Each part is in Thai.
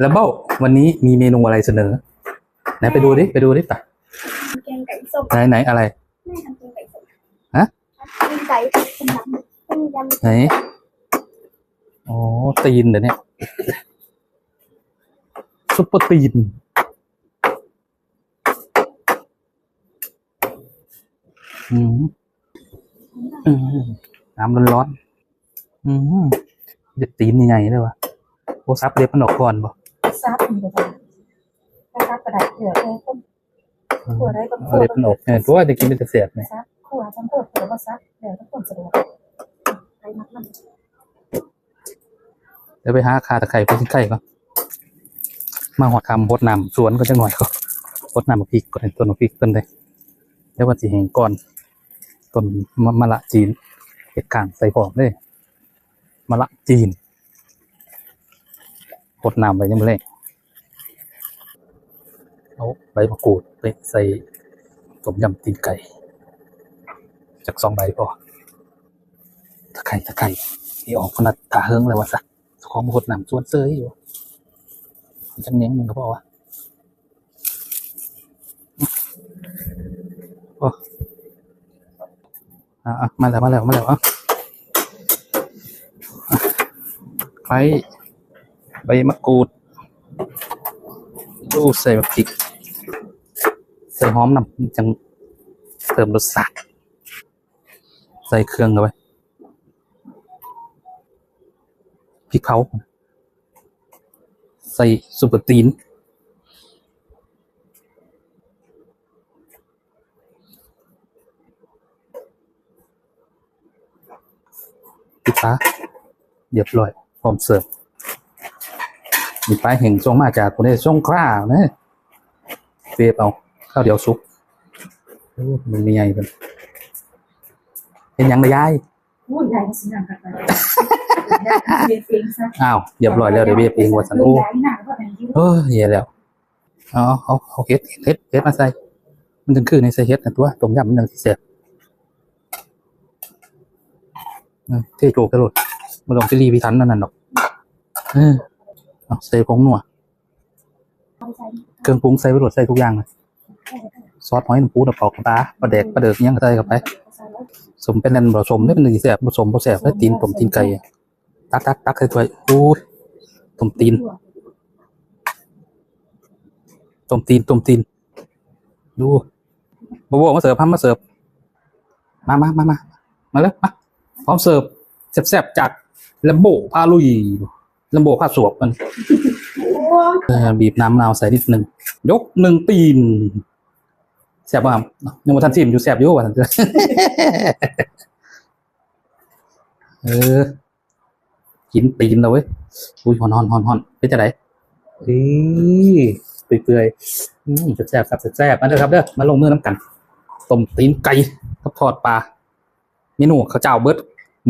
แล้วเบ้าวันนี้มีเมนูอะไรเสนอ ไหนไปดูดิไปดูดิป่ะแกงไก่ส้มไหนไหนอะไรแม่ทำแกงไก่ส้มฮะแกงไก่ต้มยำต้มยำไหนอ๋อตีนเดี๋ยวนี้ซุปเปอร์ตีนอืมอืมน้ำร้อนๆอืมเด็ดตีนยังไงเลยวะโอ้ซับเล็บมันออกก่อนบ่ ซับอยู่บ้างถ้ซับกระดาษเกลือแค่ต้มขัวได้ก็เอาเล็บมันกเนี่ยตัวจะกินเป็นเสียบเนี่ยซับขัวทั้งขัวขัวก็ซับเดี๋ยวต้องต้มสะดวกไปมัดมันเดี๋ยวไปหาคาตะไคร้ไปที่ใกล้ก่อนมาหอดคำพดนำสวนก็จะหน่อยก็พดนำพริกก่อนต้นพริกต้นเลยเดี๋ยววันสีแหงก่อนต้นมะมะละจีนเห็ดข่างใส่ผอมเลยมะละจีน พดน้ำไปยังไม่เล่เอาใบมะกรูดไปใส่ต้มยำตีนไก่ จากสองใบพอตะไคร้ตะไคร้ที่ออกขนาดตาเฮิงเลยว่าสักของหดหนำสวนเซยอยู่จังเนี้ยมึงก็บอกว่าโอ้อะมาแล้วมาแล้วมาแล้วอะอะไคร ใบมะกรูดดูใส่มะพริกใส่หอมนำจังเติมรสชาติใส่เครื่องเข้าไปพริกเผาใส่ซุปเปอร์ตีน ปิดฟ้าเรียบร้อยพร้อมเสิร์ฟ มีป้ายเห็นทรงมาจากคนนี้ทรงคร่านะเฟฟเอาข้าวเดียวซุปโอ้มันมีไงกันเป็นหยังระยายพูดใหญ่สินะค่ะเรียนเองซะอ้าวเรียบร้อยแล้วเดี๋ยวเวฟเองว่าสันโอ้ใหญ่หนาก็อย่างนี้เออเหี้ยแล้วเอาเอาเอาเฮ็ดเฮ็ดเฮ็ดมาใส่มันถึงคือในใส่เฮ็ดนะตัวต้มยำมันยังสิแซ่บเออเท่โจกกระโดดมาลองซีรีส์พิทันนั่นน่ะดอก เออเอา ใส่ผงนัวเครื่องปรุงใส่ไปหลดใส่ทุกอย่างเลยซอสหอยน้ำปูน้ำปล่าปลาปลาแดกปลาเดือกยังก็ใส่เข้าไปสมเป็นนันผสมได้เป็นหนึ่งแซ่บผสมผสมแล้ตีนต้มตีนไก่ตักตักตักใส่ถ้วยโอ้ยต้มตีนต้มตีนต้มตีน ดูบวบมาเสิร์ฟพัมมาเสิร์ฟมามามามามาเลยมาพร้อมเสิร์ฟแซ่บๆจากลมโบพาลุย ลมโบพาสวบมันเออบีบน้ำมะนาวใส่นิดหนึ่งยกหนึ่งตีนแซ่บป่ะครับยังมาทันซิมอยู่แซ่บอยู่ว่ะทันเออกินตีนเราเว้ยอุ้ยหอนหอนหอนหอนเป็นจะไหนเฮ้ยเปื่อยๆอืมแซ่บๆครับแซ่บๆมาเด้อครับเด้อมาลงมือน้ำกันต้มตีนไก่กับทอดปลาเมนูข้าวเจ้าเบิด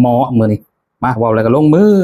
หมอมือนี่มาเว่าอะไรก็ลงมือ